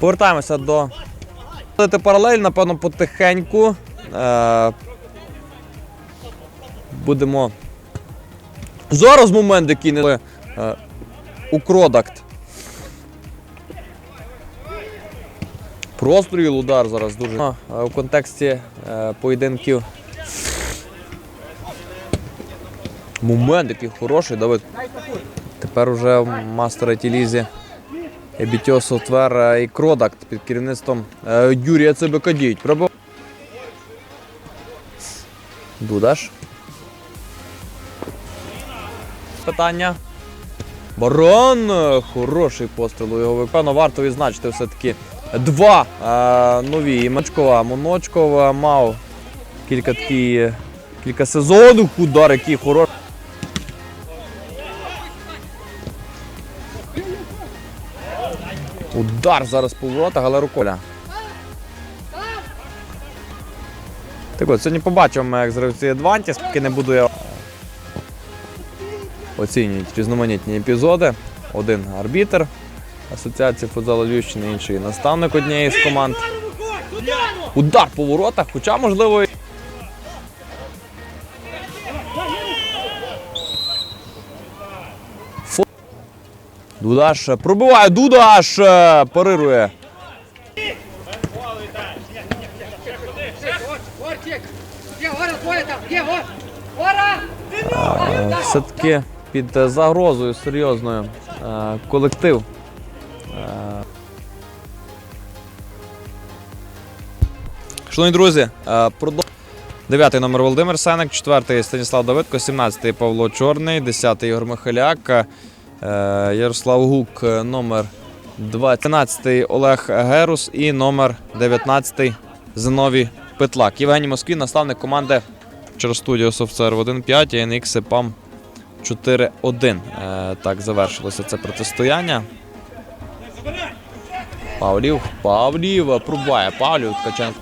Повертаємося до. Паралель, напевно, потихеньку. Е... Будемо. Зараз момент, який не. Е... У Кродакт. Простріл удар зараз дуже. Е, У контексті поєдинків. Момент, який хороший, Давид. Тепер уже в Мастер Ебітіо Софтвер е, і Кродакт під керівництвом е, Юрія Цибекадіють. Пробив. Дудаш. Питання. Барон! е, Хороший постріл у його виконано. Варто відзначити все-таки два е, нові. Мачкова, Моночкова мав кілька такі, кілька сезонів. Удар, який хороший. Удар зараз по воротах, але руколя. Так от, сьогодні побачимо, як зривці Адвантіс, поки не буду я оцінюють різноманітні епізоди. Один арбітр Асоціації футзалу Львівщини, інший наставник однієї з команд. Удар по воротах, хоча можливо. Дудаш е, пробиває, Дудаш е, парирує. Е, Все-таки під загрозою серйозною колектив. Шановні друзі, е, продов... Дев'ятий номер Володимир Сенек, четвертий Станіслав Давидко, 17-й Павло Чорний, 10-й Ігор Михаляк, Ярослав Гук, е, номер 12-й Олег Герус і номер 19-й Зиновій Петлак. Євгеній Москвін, наставник команди через студію Софтсерв 1.5 і NX Сепам 4-1. Е, так завершилося це протистояння. Павлів, Павлів е, пробуває Павлів Ткаченко.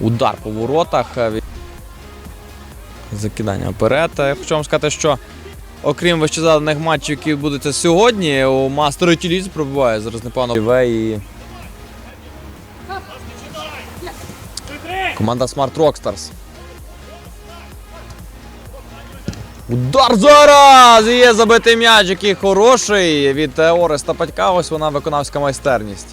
Удар по воротах. Закидання вперед. Е, Хочу вам сказати, що окрім вищезаданих матчів, які будуться сьогодні, у Мастері Тіліз пробуває зараз непогано. І... Команда Smart Rockstars. Удар зараз! Є забитий м'яч, який хороший від Ореста Патька. Ось вона виконавська майстерність.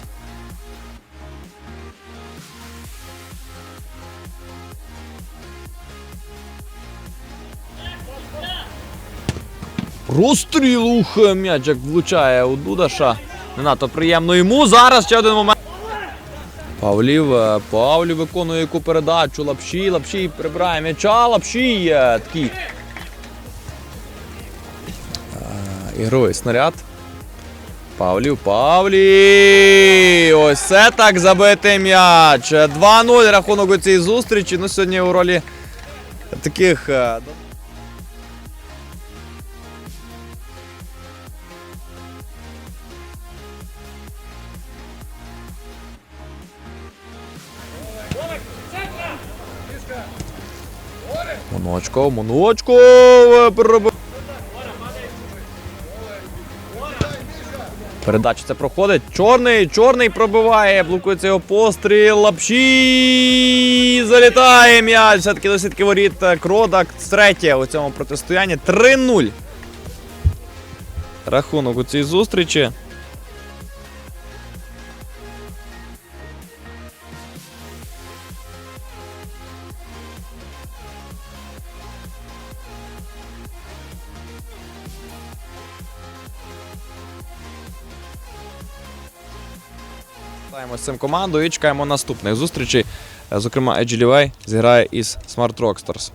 Розстріл, ух, м'яч як влучає у Дудаша. Не надто приємно йому. Зараз ще один момент. Павлів, е, Павлів виконує яку передачу. Лапші, лапші прибирає м'яча, лапші. е, Такий. е, Ігровий снаряд. Павлів, Павлів. Ось це так забитий м'яч. 2-0 рахунок у цій зустрічі. Ну, сьогодні у ролі таких. Моночко, моночко. Передача це проходить. Чорний, чорний пробиває, блокується його постріл. Лапші. Залітає м'яч. Все-таки до сітки воріт Кродак. Третє у цьому протистоянні. 3-0. Рахунок у цій зустрічі. Вітаємо з цим командою і чекаємо наступних зустрічей. Зокрема, Edge Levi зіграє із Smart Rockstars.